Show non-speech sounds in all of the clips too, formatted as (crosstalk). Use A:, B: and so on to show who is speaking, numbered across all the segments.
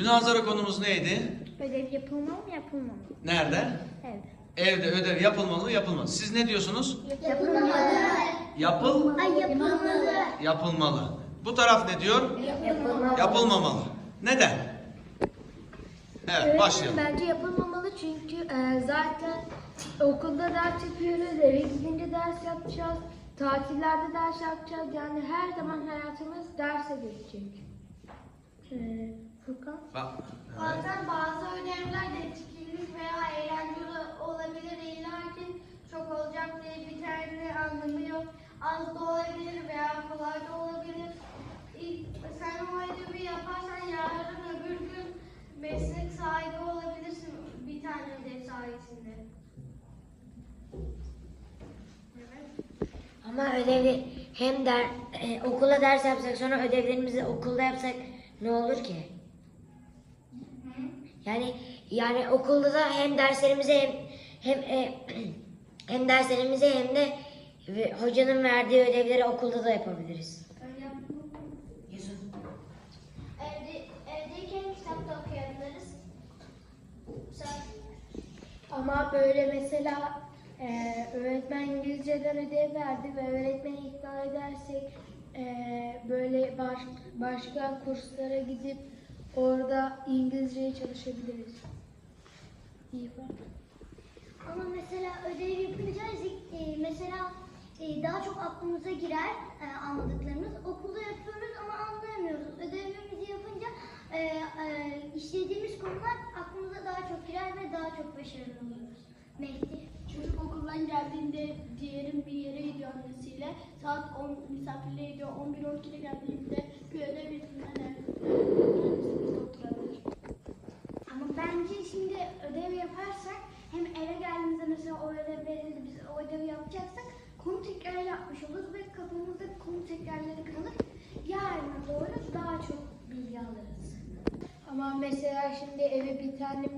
A: Münazara konumuz neydi?
B: Ödev yapılmalı mı yapılmamalı mı?
A: Nerede?
B: Evet.
A: Evde ödev yapılmalı mı yapılmaz. Siz ne diyorsunuz?
B: Yapılmalı.
A: Yapıl,
B: Ay yapılmalı.
A: yapılmalı. Bu taraf ne diyor?
B: Yapılmalı.
A: Yapılmamalı. Neden? Evet, başlayalım.
B: Bence yapılmamalı çünkü e, zaten okulda ders yapıyoruz, eve gidince ders yapacağız, tatillerde ders yapacağız. Yani her zaman hayatımız derse geçecek. E, Furkan?
A: Bak, evet.
C: Bazen bazı ödevler de etkinlik veya eğlenceli olabilir. İlla ki çok olacak diye bir tane anlamı yok. Az da olabilir veya kolay da olabilir. İlk, sen o ödevi yaparsan yarın öbür gün meslek sahibi olabilirsin bir tane ödev sayesinde. Evet.
D: Ama ödevi hem der, e, okula ders yapsak sonra ödevlerimizi okulda yapsak ne olur ki? Yani yani okulda da hem derslerimizi hem hem e, (clears throat) hem derslerimizi hem de ve hocanın verdiği ödevleri okulda da yapabiliriz.
C: Evde, evdeyken kitap da okuyabiliriz.
B: Ama böyle mesela e, öğretmen İngilizceden ödev verdi ve öğretmeni ikna edersek e, böyle baş, başka kurslara gidip orada İngilizceye çalışabiliriz. İyi bak.
E: Ama mesela ödev yapınca e, mesela e, daha çok aklımıza girer e, anladıklarımız. Okulda yapıyoruz ama anlayamıyoruz. Ödevimizi yapınca e, e, işlediğimiz konular aklımıza daha çok girer ve daha çok başarılı oluruz. Mehdi.
C: Çocuk okuldan geldiğinde diyelim bir yere gidiyor annesiyle. Saat 10 misafirliğe gidiyor. 11-12'de geldiğinde bir ödev yüzünden evde oturabilir.
E: Ama bence şimdi ödev yaparsak hem eve geldiğimizde mesela o ödev verildi biz o ödevi yapacaksak konu tekrar yapmış oluruz ve kafamızda konu tekrarları kalır. Yarına doğru daha çok bilgi alırız.
B: Ama mesela şimdi eve bir tane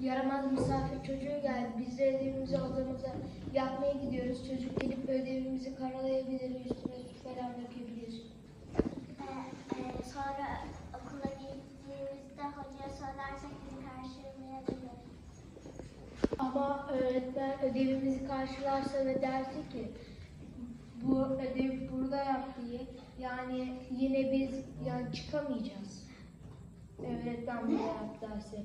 B: yaramaz misafir çocuğu geldi. Biz de ödevimizi odamıza yapmaya gidiyoruz. Çocuk gelip ödevimizi karalayabilir, üstüne su falan dökebilir.
E: Ee, e, sonra okula gittiğimizde hocaya karşılayabilir.
B: Ama öğretmen ödevimizi karşılarsa ve derse ki bu ödev burada yap yani yine biz yani çıkamayacağız. Öğretmen burada yap derse.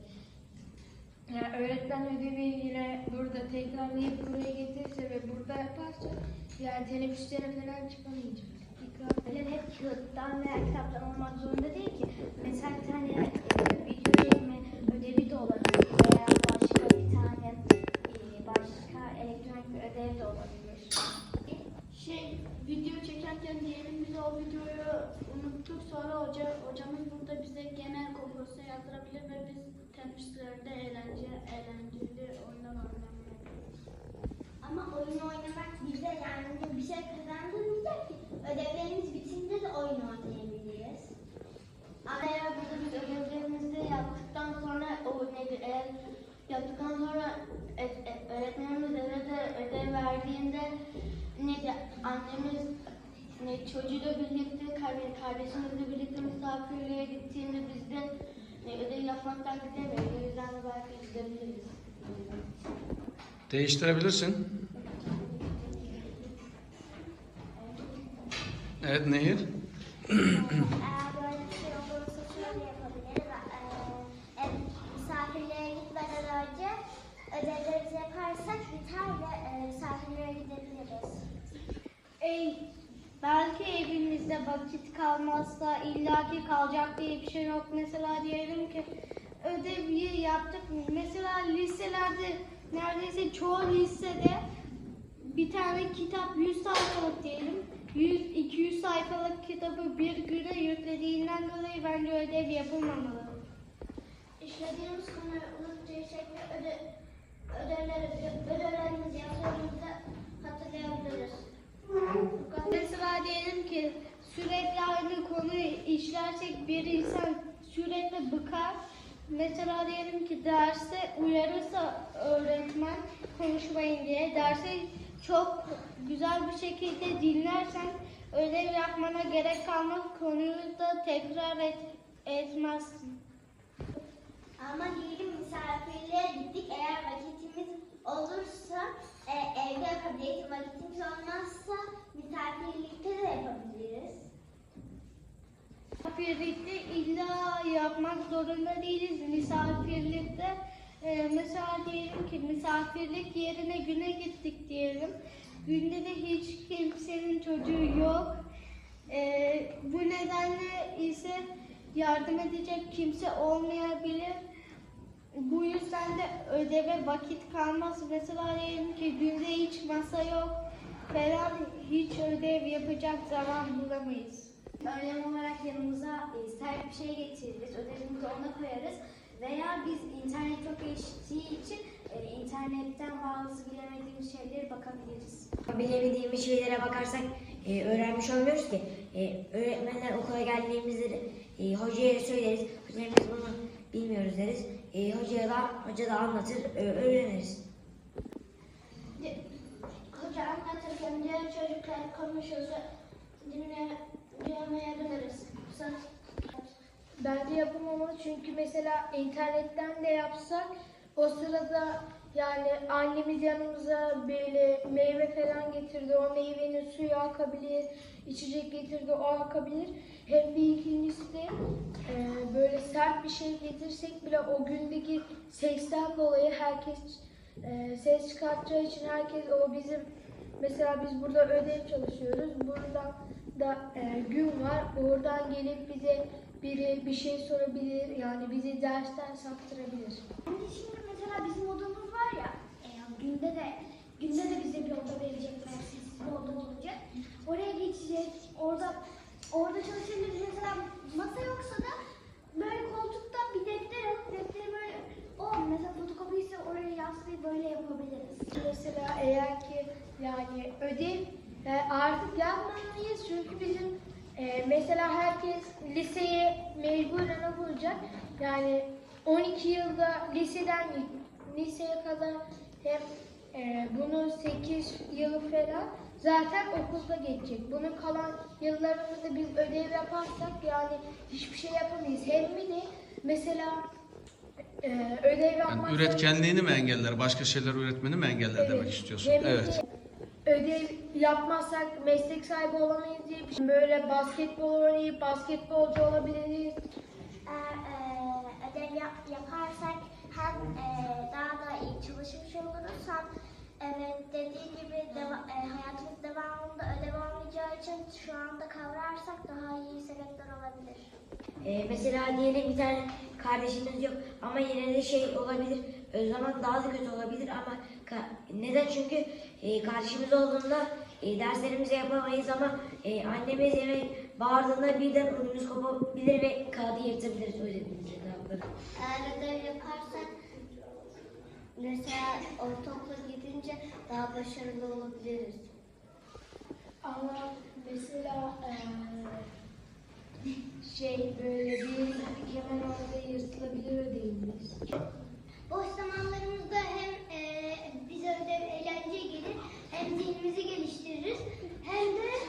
B: Yani öğretmen ödevi yine burada tekrarlayıp buraya getirse ve burada yaparsa yani teneffüslere falan çıkamayacağız.
E: Öyle hep kağıttan veya kitaptan olmak zorunda değil ki. Mesela bir tane e, video çekme ödevi de olabilir veya başka bir tane e, başka elektronik bir ödev de olabilir.
C: Şey, video çekerken diyelim biz o videoyu unuttuk sonra hoca, hocamız burada bize genel konkursa yazdırabilir ve biz teneffüslerde eğlence, eğlenceli oyunlar oynayabiliriz.
E: Ama oyun oynamak bize yani bir şey kazandırmayacak ki. Ödevlerimiz bitince de oyun oynayabiliriz.
C: Ama eğer burada biz ödevlerimizi yaptıktan sonra o nedir eğer yaptıktan sonra e, e, öğretmenimiz de ödev verdiğinde nedir annemiz ne çocuğuyla birlikte kardeş, kardeşimizle birlikte misafirliğe gittiğinde biz de ne, ödev yapmaktan gidemeyiz. O yüzden de belki gidebiliriz.
A: Değiştirebilirsin. Evet Nehir.
E: Eğer böyle bir şey olursa şöyle yapabiliriz. Ee, ev, misafirliğe gitmeden önce ödevlerimizi yaparsak biter ve e, misafirliğe gidebiliriz.
C: Ey, belki evimizde vakit kalmazsa illaki kalacak diye bir şey yok. Mesela diyelim ki ödevi yaptık. Mesela liselerde neredeyse çoğu lisede bir tane kitap 100 sayfalık diyelim. 100-200 sayfalık kitabı bir güne yüklediğinden dolayı bence ödev yapılmamalı.
E: İşlediğimiz konuyu unuttuğu şekilde öde, ödevleri, ödevlerimizi yaptığımızda hatırlayabiliriz
C: sürekli aynı konuyu işlersek bir insan sürekli bıkar. Mesela diyelim ki derse uyarırsa öğretmen konuşmayın diye dersi çok güzel bir şekilde dinlersen ödev yapmana gerek kalmaz konuyu da tekrar et, etmezsin.
F: Ama diyelim misafirliğe gittik eğer vakitimiz olursa e, evde yapabiliriz vakitimiz olmazsa
C: misafirlikte de yapabiliriz illa yapmak zorunda değiliz. Misafirlikte e, mesela diyelim ki misafirlik yerine güne gittik diyelim. Günde de hiç kimsenin çocuğu yok. E, bu nedenle ise yardım edecek kimse olmayabilir. Bu yüzden de ödeve vakit kalmaz. Mesela diyelim ki günde hiç masa yok falan hiç ödev yapacak zaman bulamayız.
G: Önlem olarak yanımıza e, sert bir şey getiririz, ödevimizi ona koyarız veya biz internet çok geliştiği için e, internetten bazı bilemediğimiz şeylere bakabiliriz.
D: Bilemediğimiz şeylere bakarsak e, öğrenmiş olmuyoruz ki. E, öğretmenler okula geldiğimizde de, e, hocaya söyleriz. Hocam biz bunu bilmiyoruz deriz. E, hocaya da, hoca da anlatır, e, öğreniriz.
E: Hoca anlatırken diğer çocuklar konuşursa dinle, Sonra
B: Bence yapılmamalı çünkü mesela internetten de yapsak o sırada yani annemiz yanımıza böyle meyve falan getirdi. O meyvenin suyu akabilir, içecek getirdi o akabilir. Hem bir ikincisi de e, böyle sert bir şey getirsek bile o gündeki sesten dolayı herkes e, ses çıkartacağı için herkes o bizim mesela biz burada ödev çalışıyoruz. Buradan da e, gün var. Oradan gelip bize biri bir şey sorabilir. Yani bizi dersten saptırabilir.
E: Hani şimdi mesela bizim odamız var ya, e, günde de günde de bize bir oda verecekler, bir oda olacak. Oraya geçeceğiz, orada orada çalışabiliriz. Mesela masa yoksa da böyle koltukta bir defter alıp defteri böyle o mesela fotokopi ise oraya yaslayıp böyle yapabiliriz.
B: Mesela eğer ki yani ödev e, artık yapmamalıyız çünkü bizim e, mesela herkes liseye mecburen okuyacak. Yani 12 yılda liseden liseye kadar hem e, bunun 8 yılı falan zaten okulda geçecek. Bunun kalan yıllarımızda biz ödev yaparsak yani hiçbir şey yapamayız. Hem bir de mesela e, ödev yapmak
A: Yani üretkenliğini mi engeller, başka şeyler üretmeni mi engeller demek istiyorsun?
B: De
A: Evet.
B: Ödev yapmazsak meslek sahibi olamayız diye bir şey. Böyle basketbol oynayıp basketbolcu olabiliriz.
E: E, ödev yap- yaparsak hem e, daha da iyi çalışmış oluruz hem evet dediği gibi deva- e, hayatımız devamında ödev olmayacağı için şu anda kavrarsak daha iyi sebepler olabilir.
D: E, mesela diyelim bir tane kardeşimiz yok ama yine de şey olabilir. O zaman daha da kötü olabilir ama neden? Çünkü e, kardeşimiz olduğunda e, derslerimizi yapamayız ama e, annemiz eve bağırdığında birden önümüz kopabilir ve kağıdı yırtabiliriz.
E: Eğer ödev yaparsak Mesela ortaokula gidince daha başarılı olabiliriz.
B: Ama mesela ee, şey böyle bir hemen orada yırtılabilir ödevimiz.
E: Boş zamanlarımızda hem e, bize ödev eğlence gelir hem zihnimizi geliştiririz hem de